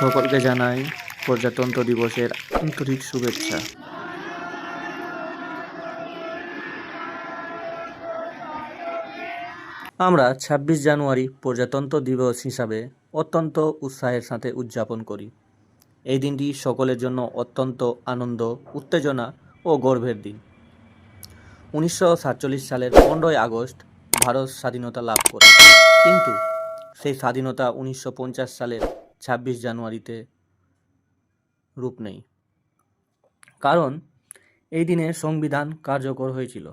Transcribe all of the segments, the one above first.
সকলকে জানাই প্রজাতন্ত্র দিবসের আন্তরিক শুভেচ্ছা। আমরা ছাব্বিশ জানুয়ারি প্রজাতন্ত্র দিবস হিসাবে অত্যন্ত উৎসাহের সাথে উদযাপন করি। এই দিনটি সকলের জন্য অত্যন্ত আনন্দ, উত্তেজনা ও গর্বের দিন। উনিশশো সাতচল্লিশ সালের পনেরোই আগস্ট ভারত স্বাধীনতা লাভ করে। কিন্তু সেই স্বাধীনতা উনিশশো পঞ্চাশ সালের ছাব্বিশ জানুয়ারিতে রূপ নেই। কারণ এই দিনে সংবিধান কার্যকর হয়েছিল।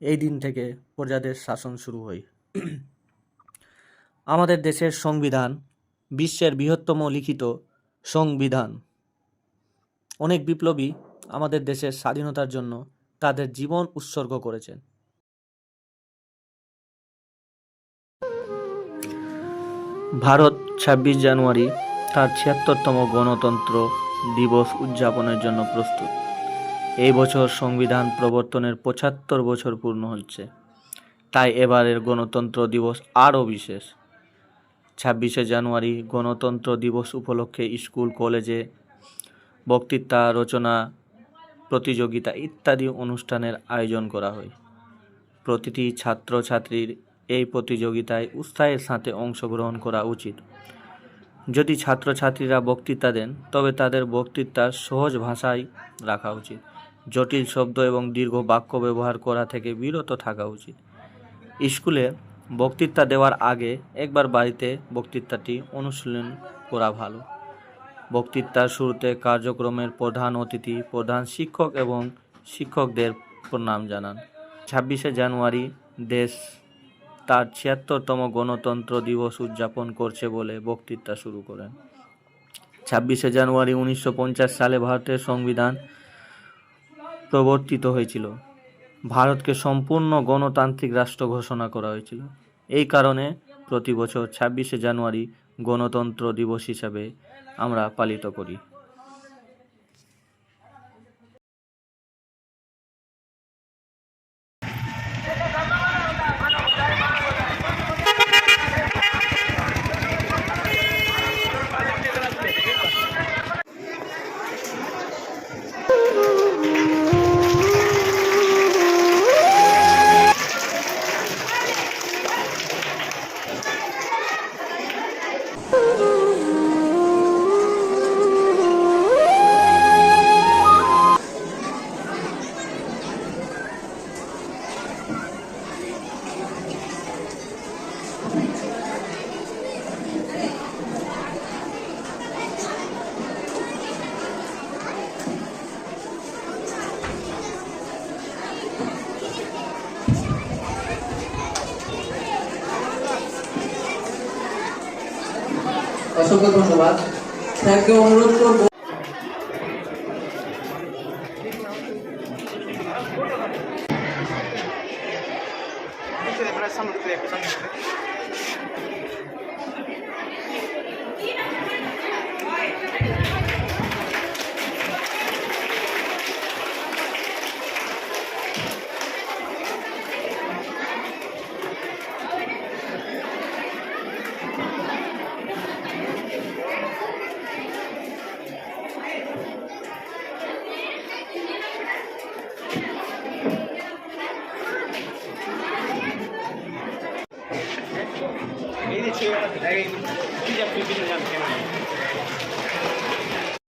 এই দিন থেকে প্রজাদের শাসন শুরু হয়। আমাদের দেশের সংবিধান, বিশ্বের বৃহত্তম লিখিত সংবিধান। অনেক বিপ্লবী আমাদের দেশের স্বাধীনতার জন্য তাদের জীবন উৎসর্গ করেছেন। ভারত ছাব্বিশ জানুয়ারি তার ছিয়াত্তরতম গণতন্ত্র দিবস উদযাপনের জন্য প্রস্তুত। এই বছর সংবিধান প্রবর্তনের পঁচাত্তর বছর পূর্ণ হচ্ছে। তাই এবারের গণতন্ত্র দিবস আরও বিশেষ। ছাব্বিশে জানুয়ারি গণতন্ত্র দিবস উপলক্ষে স্কুল, কলেজে বক্তৃতা, রচনা, প্রতিযোগিতা ইত্যাদি অনুষ্ঠানের আয়োজন করা হয়। প্রতিটি ছাত্রছাত্রীর এই প্রতিযোগিতায় উৎসাহের সাথে অংশগ্রহণ করা উচিত। যদি ছাত্রছাত্রীরা বক্তৃতা দেন, তবে তাদের বক্তৃতা সহজ ভাষায় রাখা উচিত। জটিল শব্দ এবং দীর্ঘ বাক্য ব্যবহার করা থেকে বিরত থাকা উচিত। স্কুলে বক্তৃতা দেওয়ার আগে একবার বাড়িতে বক্তৃতাটি অনুশীলন করা ভালো। বক্তৃতার শুরুতে কার্যক্রমের প্রধান অতিথি, প্রধান শিক্ষক এবং শিক্ষকদের প্রণাম জানান। ছাব্বিশে জানুয়ারি দেশ তার ছিয়াত্তরতম গণতন্ত্র দিবস উদযাপন করছে বলে বক্তৃতা শুরু করেন। ছাব্বিশে জানুয়ারি উনিশশো পঞ্চাশ সালে ভারতের সংবিধান প্রবর্তিত হয়েছিল। ভারতকে সম্পূর্ণ গণতান্ত্রিক রাষ্ট্র ঘোষণা করা হয়েছিল। এই কারণে প্রতি বছর ছাব্বিশে জানুয়ারি গণতন্ত্র দিবস হিসাবে আমরা পালিত করি। অসংখ্য ধন্যবাদ। স্যারকে অনুরোধ করব। Beni çevir. Hayır. Bir de bir bilmem kemanı.